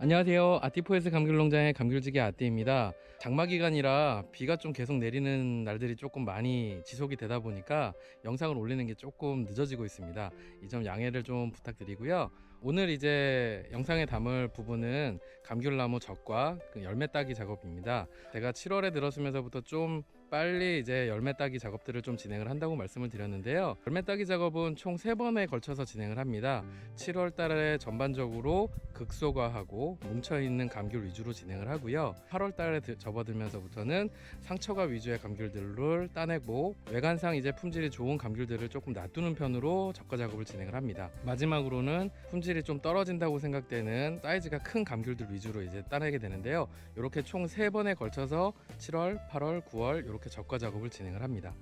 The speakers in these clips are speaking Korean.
안녕하세요. 아티포에스 감귤농장의 감귤지기 아띠입니다. 장마 기간이라 비가 좀 계속 내리는 날들이 조금 많이 지속이 되다 보니까 영상을 올리는 게 조금 늦어지고 있습니다. 이 점 양해를 좀 부탁드리고요. 오늘 이제 영상에 담을 부분은 감귤나무 적과 그 열매 따기 작업입니다. 제가 7월에 들어서면서부터 좀 빨리 이제 열매 따기 작업들을 좀 진행을 한다고 말씀을 드렸는데요. 열매 따기 작업은 총 3번에 걸쳐서 진행을 합니다. 7월 달에 전반적으로 극소과하고 뭉쳐 있는 감귤 위주로 진행을 하고요. 8월 달에 드- 접어들면서부터는 상처가 위주의 감귤들을 따내고 외관상 이제 품질이 좋은 감귤들을 조금 놔두는 편으로 적과 작업을 진행을 합니다. 마지막으로는 품질이 좀 떨어진다고 생각되는 사이즈가 큰 감귤들 위주로 이제 따내게 되는데요. 이렇게 총 3번에 걸쳐서 7월, 8월, 9월 이렇게 적과 작업을 진행을 합니다.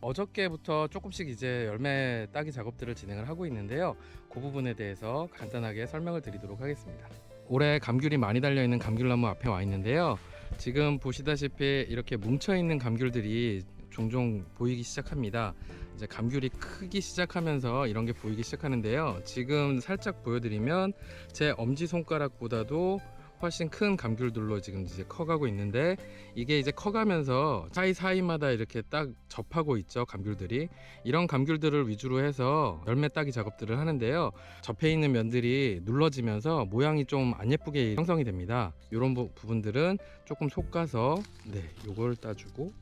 어저께부터 조금씩 이제 열매 따기 작업들을 진행을 하고 있는데요. 그 부분에 대해서 간단하게 설명을 드리도록 하겠습니다. 올해 감귤이 많이 달려 있는 감귤나무 앞에 와 있는데요. 지금 보시다시피 이렇게 뭉쳐 있는 감귤들이 종종 보이기 시작합니다. 이제 감귤이 크기 시작하면서 이런 게 보이기 시작하는데요. 지금 살짝 보여드리면 제 엄지 손가락보다도 훨씬 큰 감귤들로 지금 이제 커가고 있는데 이게 이제 커가면서 사이사이마다 이렇게 딱 접하고 있죠 감귤들이. 이런 감귤들을 위주로 해서 열매 따기 작업들을 하는데요. 접해 있는 면들이 눌러지면서 모양이 좀 안 예쁘게 형성이 됩니다. 이런 부, 부분들은 조금 솎아서 네 요걸 따주고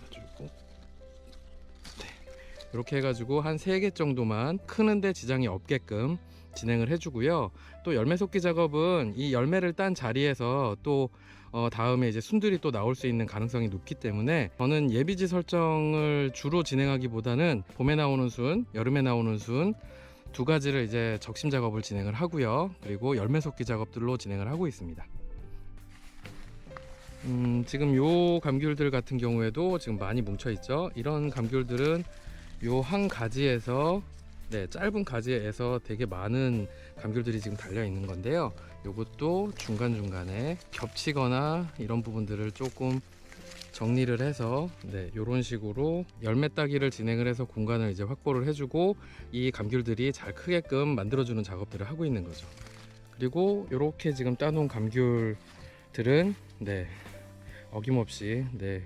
따주고 네. 이렇게 해가지고 한 3개 정도만 크는데 지장이 없게끔 진행을 해주고요. 또 열매 속기 작업은 이 열매를 딴 자리에서 또 어, 다음에 이제 순들이 또 나올 수 있는 가능성이 높기 때문에 저는 예비지 설정을 주로 진행하기보다는 봄에 나오는 순, 여름에 나오는 순 두 가지를 이제 적심 작업을 진행을 하고요. 그리고 열매 속기 작업들로 진행을 하고 있습니다. 음, 지금 요 감귤들 같은 경우에도 지금 많이 뭉쳐 있죠. 이런 감귤들은 요 한 가지에서 네, 짧은 가지에서 되게 많은 감귤들이 지금 달려 있는 건데요. 요것도 중간중간에 겹치거나 이런 부분들을 조금 정리를 해서 네, 요런 식으로 열매 따기를 진행을 해서 공간을 이제 확보를 해주고 이 감귤들이 잘 크게끔 만들어주는 작업들을 하고 있는 거죠. 그리고 요렇게 지금 따놓은 감귤들은 네, 어김없이 네,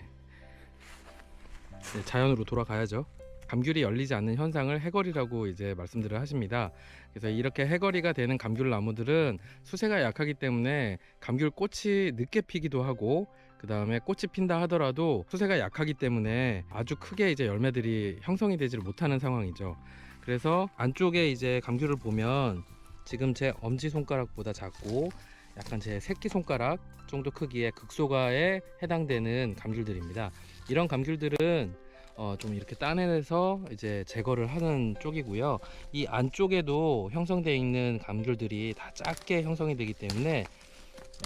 네, 자연으로 돌아가야죠. 감귤이 열리지 않는 현상을 해거리라고 이제 말씀들을 하십니다. 그래서 이렇게 해거리가 되는 감귤 나무들은 수세가 약하기 때문에 감귤 꽃이 늦게 피기도 하고 그 다음에 꽃이 핀다 하더라도 수세가 약하기 때문에 아주 크게 이제 열매들이 형성이 되지를 못하는 상황이죠. 그래서 안쪽에 이제 감귤을 보면 지금 제 엄지 손가락보다 작고 약간 제 새끼 손가락 정도 크기의 극소가에 해당되는 감귤들입니다. 이런 감귤들은 어, 좀 이렇게 따내서 이제 제거를 하는 쪽이고요. 이 안쪽에도 형성되어 있는 감귤들이 다 작게 형성이 되기 때문에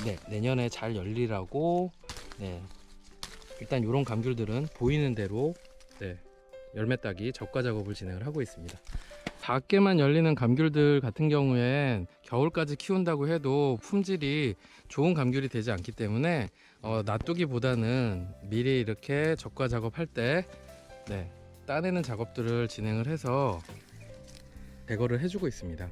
네, 내년에 잘 열리라고 네. 일단 이런 감귤들은 보이는 대로 네, 열매 따기 적과 작업을 진행을 하고 있습니다. 작게만 열리는 감귤들 같은 경우엔 겨울까지 키운다고 해도 품질이 좋은 감귤이 되지 않기 때문에 어, 놔두기보다는 미리 이렇게 적과 작업할 때 네, 따내는 작업들을 진행을 해서 제거를 해주고 있습니다.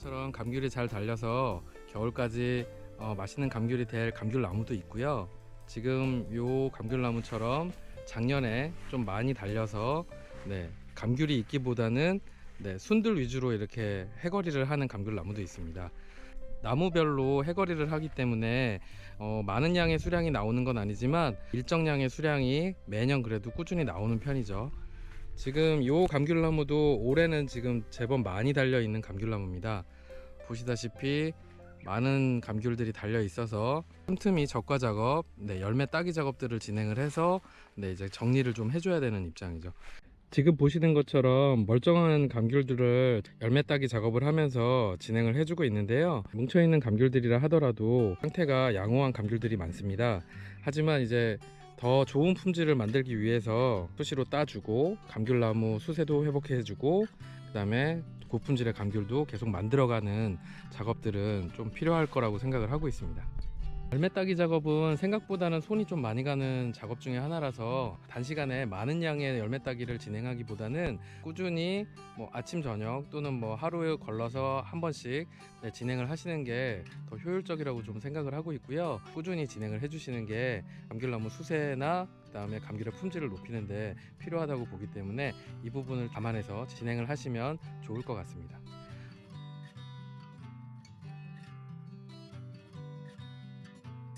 것처럼 감귤이 잘 달려서 겨울까지 어, 맛있는 감귤이 될 감귤 나무도 있고요. 지금 요 감귤 나무처럼 작년에 좀 많이 달려서 네, 감귤이 있기보다는 네, 순들 위주로 이렇게 해거리를 하는 감귤 나무도 있습니다. 나무별로 해거리를 하기 때문에 어, 많은 양의 수량이 나오는 건 아니지만 일정량의 수량이 매년 그래도 꾸준히 나오는 편이죠. 지금 요 감귤나무도 올해는 지금 제법 많이 달려 있는 감귤나무입니다. 보시다시피 많은 감귤들이 달려 있어서 틈틈이 적과 작업, 네, 열매 따기 작업들을 진행을 해서 네, 이제 정리를 좀 해줘야 되는 입장이죠. 지금 보시는 것처럼 멀쩡한 감귤들을 열매 따기 작업을 하면서 진행을 해주고 있는데요. 뭉쳐있는 감귤들이라 하더라도 상태가 양호한 감귤들이 많습니다. 하지만 이제 더 좋은 품질을 만들기 위해서 수시로 따주고 감귤나무 수세도 회복해주고 그 다음에 고품질의 감귤도 계속 만들어가는 작업들은 좀 필요할 거라고 생각을 하고 있습니다. 열매 따기 작업은 생각보다는 손이 좀 많이 가는 작업 중에 하나라서 단시간에 많은 양의 열매 따기를 진행하기보다는 꾸준히 뭐 아침 저녁 또는 뭐 하루에 걸러서 한 번씩 네, 진행을 하시는 게 더 효율적이라고 좀 생각을 하고 있고요. 꾸준히 진행을 해주시는 게 감귤나무 수세나 그다음에 감귤의 품질을 높이는데 필요하다고 보기 때문에 이 부분을 감안해서 진행을 하시면 좋을 것 같습니다.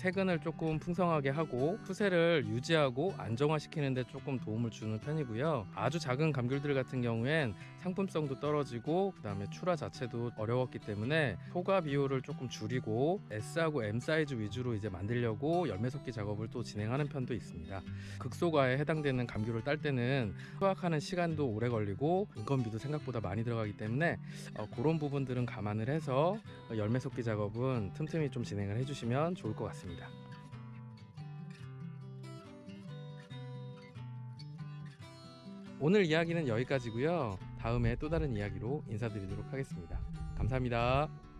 퇴근을 조금 풍성하게 하고 수세를 유지하고 안정화시키는 데 조금 도움을 주는 편이고요. 아주 작은 감귤들 같은 경우엔 상품성도 떨어지고 그다음에 출하 자체도 어려웠기 때문에 소가 비율을 조금 줄이고 S하고 M 사이즈 위주로 이제 만들려고 열매 섞기 작업을 또 진행하는 편도 있습니다. 극소가에 해당되는 감귤을 딸 때는 수확하는 시간도 오래 걸리고 인건비도 생각보다 많이 들어가기 때문에 어, 그런 부분들은 감안을 해서 열매 섞기 작업은 틈틈이 좀 진행을 해주시면 좋을 것 같 습니다. 오늘 이야기는 여기까지고요. 다음에 또 다른 이야기로 인사드리도록 하겠습니다. 감사합니다.